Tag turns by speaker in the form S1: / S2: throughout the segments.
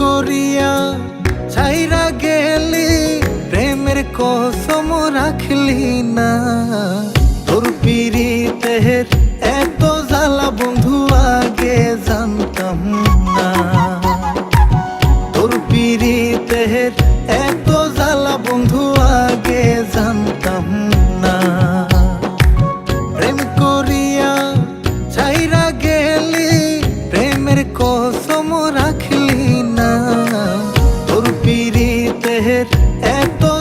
S1: করিয়া, ছাইরা গেলি, প্রেমের কসম রাখলি না। তোর পিরিতের এত জ্বালা বন্ধু আগে জানতাম না। তোর পিরিতের পিরিতের এত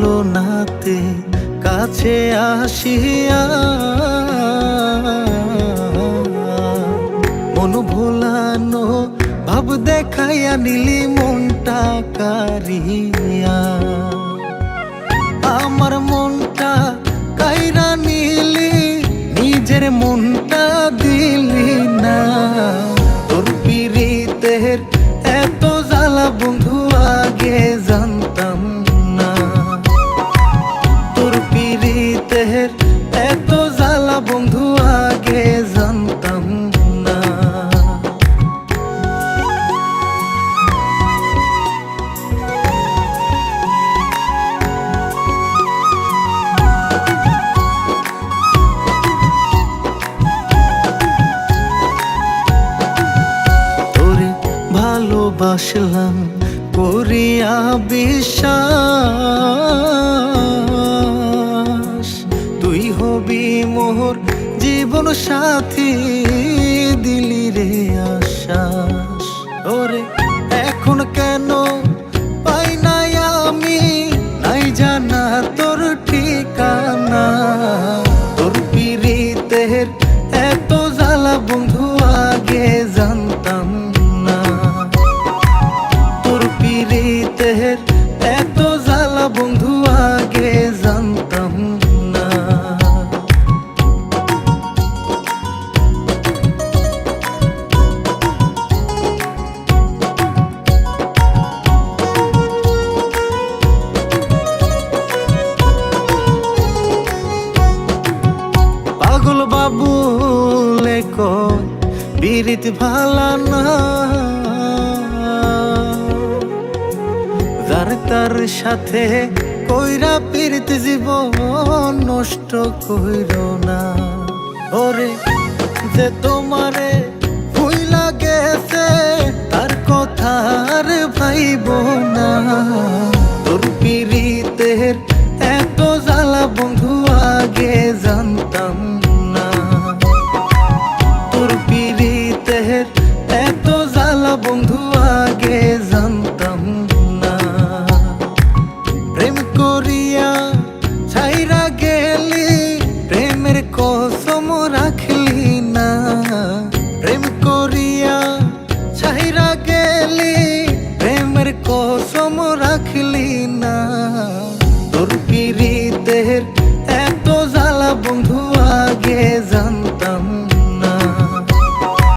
S1: চলো নাতে কাছে আসিয়া মন ভোলানো ভাব দেখাইয়া নিলি মনটা কারিয়া। আমার ভালোবাসলাম, করিয়া বিশ্বাস। তুই হবি মোহর, জীবন সাথী, দিলি রে আশ্বাস। ওরে, এখন কেন পাই নাই আমি? নাই জানা তোর ঠিকানা। তোর পিরিতের এত জ্বালা বন্ধু আগে জানতাম লেখো বিরিত ভালা না। যার তার সাথে কইরা পীড়িত জীবন নষ্ট কইর না। ওরে, যে তোমারে ভুইলা গেছে তার কথা আর ভাইব না।